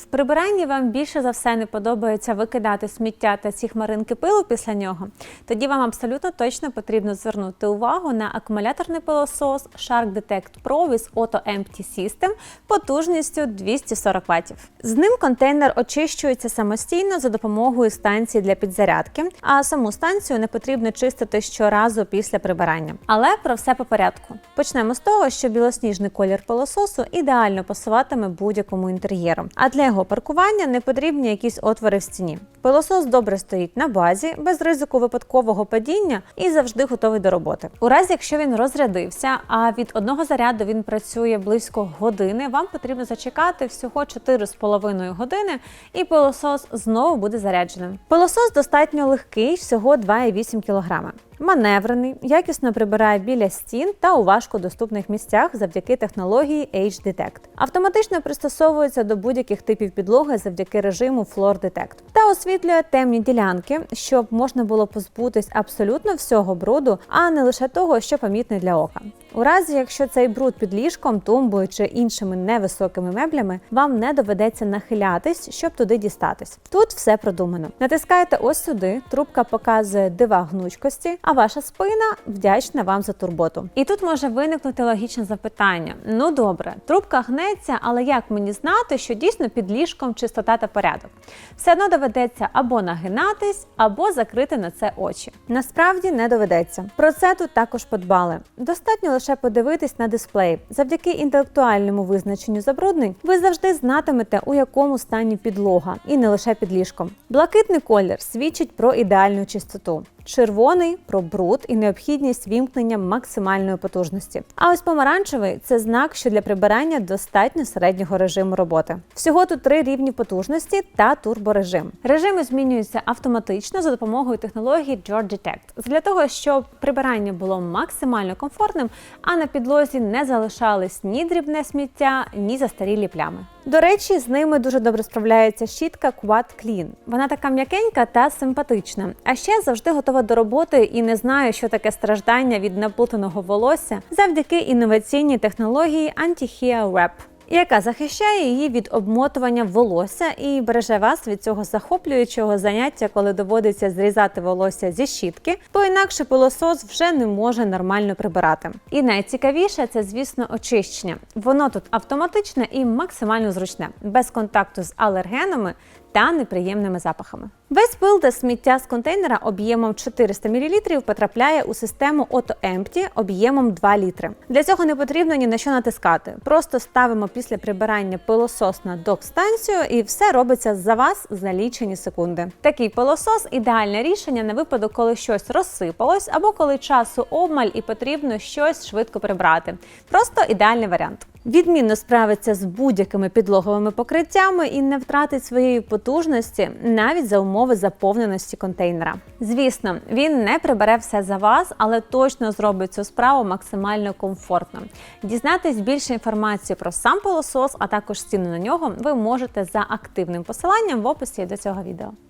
В прибиранні вам більше за все не подобається викидати сміття та ці хмаринки пилу після нього. Тоді вам абсолютно точно потрібно звернути увагу на акумуляторний пилосос Shark Detect Pro with Auto Empty System потужністю 240 Вт. З ним контейнер очищується самостійно за допомогою станції для підзарядки, а саму станцію не потрібно чистити щоразу після прибирання. Але про все по порядку. Почнемо з того, що білосніжний колір пилососу ідеально пасуватиме будь-якому інтер'єру. А для його паркування не потрібні якісь отвори в стіні. Пилосос добре стоїть на базі, без ризику випадкового падіння і завжди готовий до роботи. У разі, якщо він розрядився, а від одного заряду він працює близько години, вам потрібно зачекати всього 4,5 години, і пилосос знову буде зарядженим. Пилосос достатньо легкий, всього 2,8 кг. Маневрений, якісно прибирає біля стін та у важкодоступних місцях завдяки технології H-Detect. Автоматично пристосовується до будь-яких типів підлоги завдяки режиму Floor Detect. Та освітлює темні ділянки, щоб можна було позбутись абсолютно всього бруду, а не лише того, що помітне для ока. У разі, якщо цей бруд під ліжком, тумбою чи іншими невисокими меблями, вам не доведеться нахилятись, щоб туди дістатись. Тут все продумано. Натискаєте ось сюди, трубка показує дива гнучкості, а ваша спина вдячна вам за турботу. І тут може виникнути логічне запитання: ну добре, трубка гнеться, але як мені знати, що дійсно під ліжком чистота та порядок? Все одно доведеться або нагинатись, або закрити на це очі. Насправді не доведеться. Про це тут також подбали. Достатньо лише подивитись на дисплей. Завдяки інтелектуальному визначенню забруднень ви завжди знатимете, у якому стані підлога, і не лише під ліжком. Блакитний колір свідчить про ідеальну чистоту. Червоний про бруд і необхідність вімкнення максимальної потужності. А ось помаранчевий це знак, що для прибирання достатньо середнього режиму роботи. Всього тут три рівні потужності та турборежим. Режими змінюються автоматично за допомогою технології George Detect. Для того, щоб прибирання було максимально комфортним, а на підлозі не залишались ні дрібне сміття, ні застарілі плями. До речі, з ними дуже добре справляється щітка Quad Clean. Вона така м'якенька та симпатична. А ще завжди готова до роботи і не знаю, що таке страждання від наплутаного волосся завдяки інноваційній технології Anti-Hair Wrap яка захищає її від обмотування волосся і береже вас від цього захоплюючого заняття, коли доводиться зрізати волосся зі щітки, бо інакше пилосос вже не може нормально прибирати. І найцікавіше це, звісно, очищення. Воно тут автоматичне і максимально зручне, без контакту з алергенами та неприємними запахами. Весь пил та сміття з контейнера об'ємом 400 мл потрапляє у систему Auto Empty об'ємом 2 літри. Для цього не потрібно ні на що натискати. Просто ставимо після прибирання пилосос на док-станцію і все робиться за вас за лічені секунди. Такий пилосос ідеальне рішення на випадок, коли щось розсипалось або коли часу обмаль і потрібно щось швидко прибрати. Просто ідеальний варіант. Відмінно справиться з будь-якими підлоговими покриттями і не втратить своєї потужності навіть за умови заповненості контейнера. Звісно, він не прибере все за вас, але точно зробить цю справу максимально комфортно. Дізнатись більше інформації про сам пилосос, а також ціну на нього, ви можете за активним посиланням в описі до цього відео.